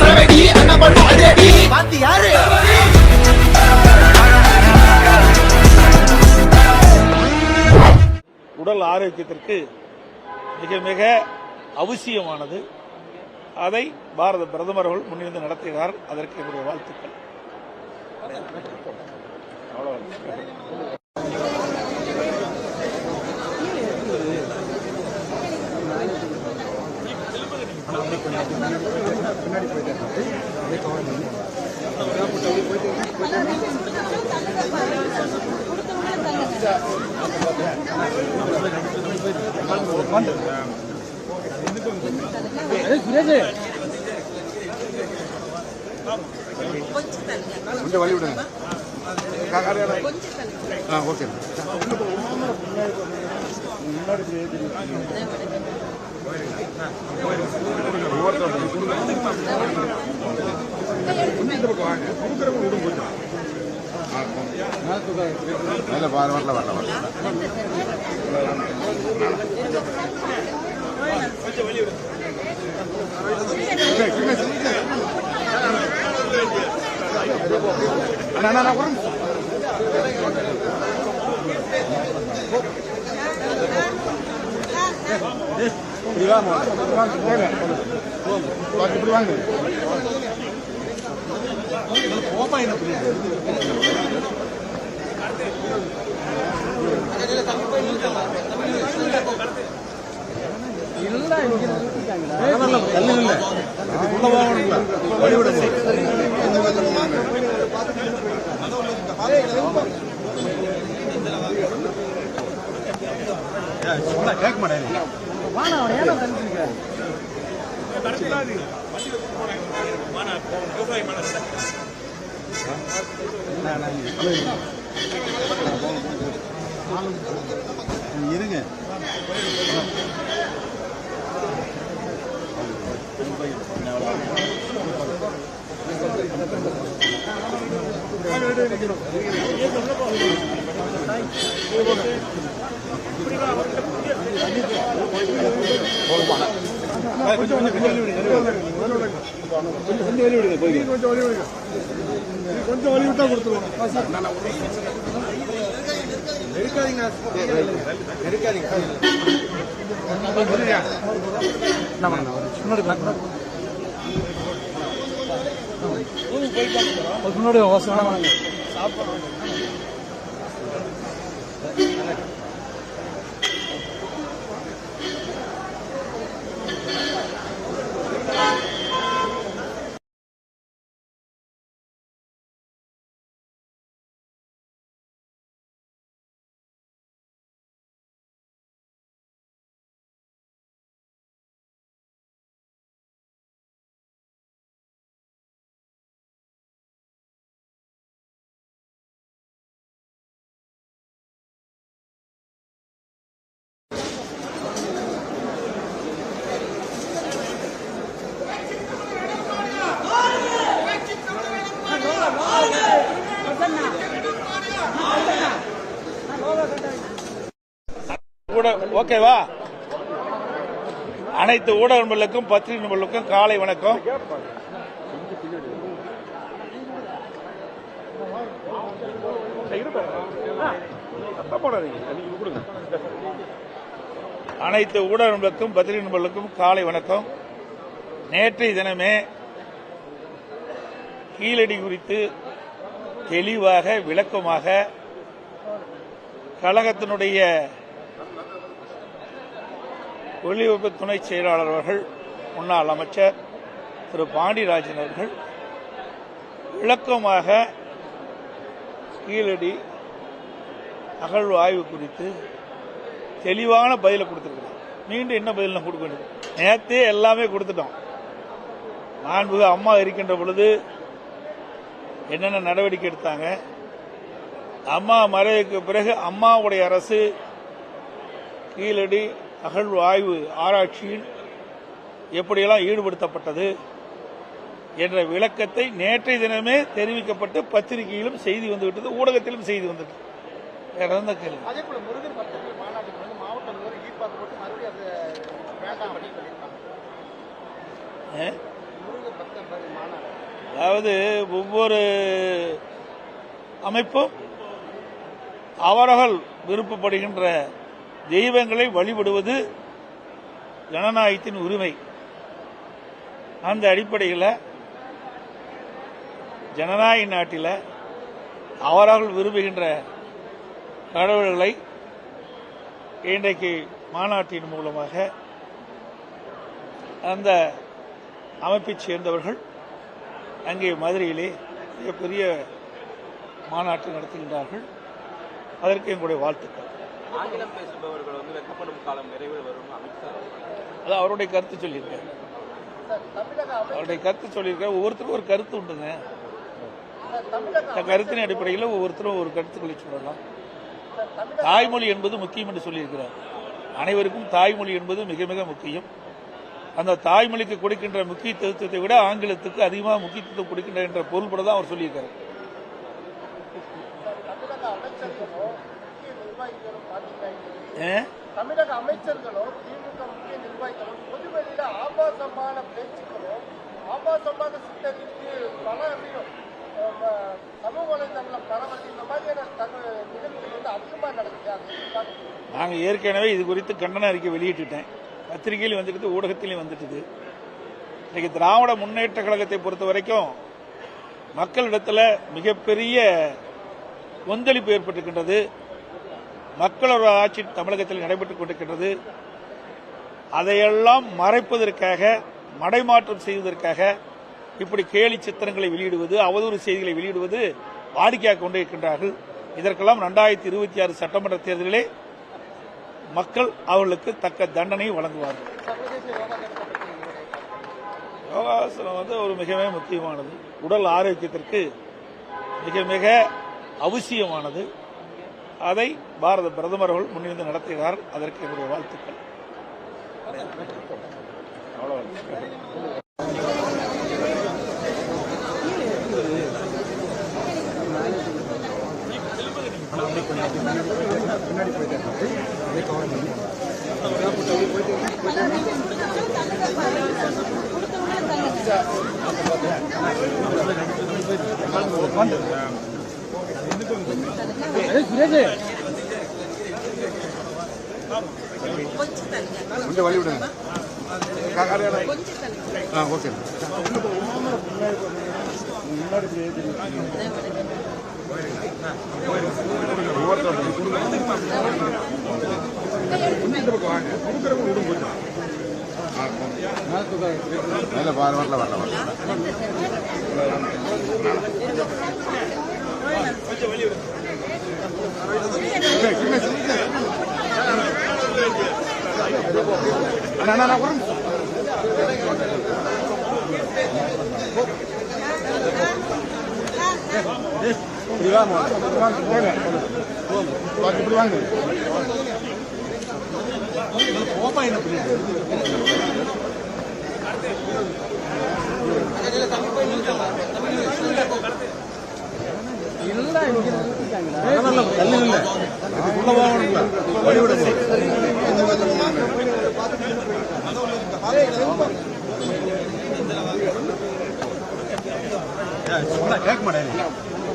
சரவடி பாத்து யாரு? உடல் ஆரோக்கியத்திற்கு மிக மிக அவசியமானது. அதை பாரத பிரதமர் அவர்கள் முன்னிருந்து நடத்துகிறார். அதற்கு என்னுடைய வாழ்த்துக்கள். கொஞ்சம் வழி விடுங்க ஆ ஓகே இல்லை பாரு வரல வரல வரல அண்ணா அண்ணா, ஒரு நிமிஷம். இப்படி வாங்க இப்படி வாங்க கேட்க மாட்டேன். இருங்க. கொஞ்சம் ஏன் கொஞ்சம் கொஞ்சம் கொஞ்சம் வழி விட்டா கொடுத்துருவோம் முன்னாடி ஓகேவா அனைத்து ஊடக நண்பர்களுக்கும் பத்திரிகை நண்பர்களுக்கும் காலை வணக்கம். அனைத்து ஊடக நண்பர்களுக்கும் பத்திரிகை நண்பர்களுக்கும் காலை வணக்கம். நேற்றைய தினமே கீழடி குறித்து தெளிவாக விளக்கமாக கழகத்தினுடைய ஒலிபரப்பு துணை செயலாளர் அவர்கள் முன்னாள் அமைச்சர் திரு. பாண்டியராஜன் அவர்கள் விளக்கமாக கீழடி அகழ்வு ஆய்வு குறித்து தெளிவான பதிலை கொடுத்துருக்கிறார். மீண்டும் என்ன பதில் நான் கொடுக்க வேண்டியது நேற்றே எல்லாமே கொடுத்துட்டோம். நான்கு அம்மா இருக்கின்ற பொழுது என்னென்ன நடவடிக்கை எடுத்தாங்க? அம்மா மறைவுக்கு பிறகு அம்மாவுடைய அரசு கீழடி அகழ்வு ஆய்வு ஆராய்ச்சியில் எப்படியெல்லாம் ஈடுபடுத்தப்பட்டது என்ற விளக்கத்தை நேற்றைய தினமே தெரிவிக்கப்பட்டு பத்திரிகையிலும் செய்தி வந்துவிட்டது ஊடகத்திலும் செய்தி வந்துவிட்டது. வேற எந்த கேள்வி? அதாவது ஒவ்வொரு அமைப்பும் அவர்கள் விருப்பப்படுகின்ற தெய்வங்களை வழிபடுவது ஜனநாயகத்தின் உரிமை. அந்த அடிப்படையில் ஜனநாயக நாட்டில் அவர்கள் விரும்புகின்ற கடவுள்களை இன்றைக்கு மாநாட்டின் மூலமாக அந்த அமைப்பைச் சேர்ந்தவர்கள் அங்கே மதுரையிலே மிகப்பெரிய மாநாட்டை நடத்துகின்றார்கள். அதற்கு எங்களுடைய வாழ்த்துக்கள். ஆங்கிலம் பேசுபவர்கள் வந்து வெக்கப்படும் காலம் விரைவில் வரும் அமித்ஷா அது அவருடைய கருத்து சொல்லியிருக்காரு. அவருடைய கருத்து சொல்லியிருக்காரு. ஒவ்வொருத்தருக்கும் ஒரு கருத்து உண்டுங்க. கருத்தின் அடிப்படையில் ஒவ்வொருத்தரும் ஒரு கருத்துக்களை சொல்லலாம். தாய்மொழி என்பது முக்கியம் என்று சொல்லியிருக்கிறார். அனைவருக்கும் தாய்மொழி என்பது மிக மிக முக்கியம். அந்த தாய்மொழிக்கு கொடுக்கின்ற முக்கியத்துவத்தை விட ஆங்கிலத்துக்கு அதிகமாக முக்கியத்துவம் கொடுக்கின்ற என்ற பொருள்பட தான் அவர் சொல்லியிருக்காரு? தமிழக அமைச்சர்களும் திமுக முக்கிய நிர்வாகிகளும் பொதுவெளியில ஆபாசமான பேச்சுக்களும் ஆபாசமாக சித்தரித்து பல அறியும் சமூக வலைதளம் பரவல் இந்த மாதிரியான நிகழ்வுகள் வந்து அதிகமாக நடக்குது? நாங்கள் ஏற்கனவே இது குறித்து கண்டன அறிக்கை வெளியிட்டுட்டேன் பத்திரிகையிலும் வந்துட்டு ஊடகத்திலையும் வந்துட்டுது. இன்னைக்கு திராவிட முன்னேற்ற கழகத்தை பொறுத்த வரைக்கும் மக்களிடத்தில் மிகப்பெரிய கொந்தளிப்பு ஏற்பட்டிருக்கின்றது. மக்களோட ஆட்சி தமிழகத்தில் நடைபெற்றுக் கொண்டிருக்கின்றது. அதையெல்லாம் மறைப்பதற்காக மடைமாற்றம் செய்வதற்காக இப்படி கேலி சித்திரங்களை வெளியிடுவது அவதூறு செய்திகளை வெளியிடுவது வாடிக்கையாக கொண்டிருக்கின்றார்கள் இதற்கெல்லாம் இரண்டாயிரத்தி இருபத்தி ஆறு சட்டமன்ற தேர்தலிலே மக்கள் அவர்களுக்கு தக்க தண்டனை வழங்குவார்கள். யோகாசனம் வந்து ஒரு மிகவே முக்கியமானது. உடல் ஆரோக்கியத்திற்கு மிக மிக அவசியமானது. அதை பாரத பிரதமர்கள் முன்னிருந்து நடத்துகிறார். அதற்கு என்னுடைய வாழ்த்துக்கள். கொஞ்சம் வழி விடுங்க ஆ ஓகே. மேல பாரு வரல வரல வரல அண்ணா அண்ணா, அண்ணா இப்படி வாங்க இப்படி வாங்க தள்ளி உள்ள போகணும்ல. கேட்க மாட்டேன்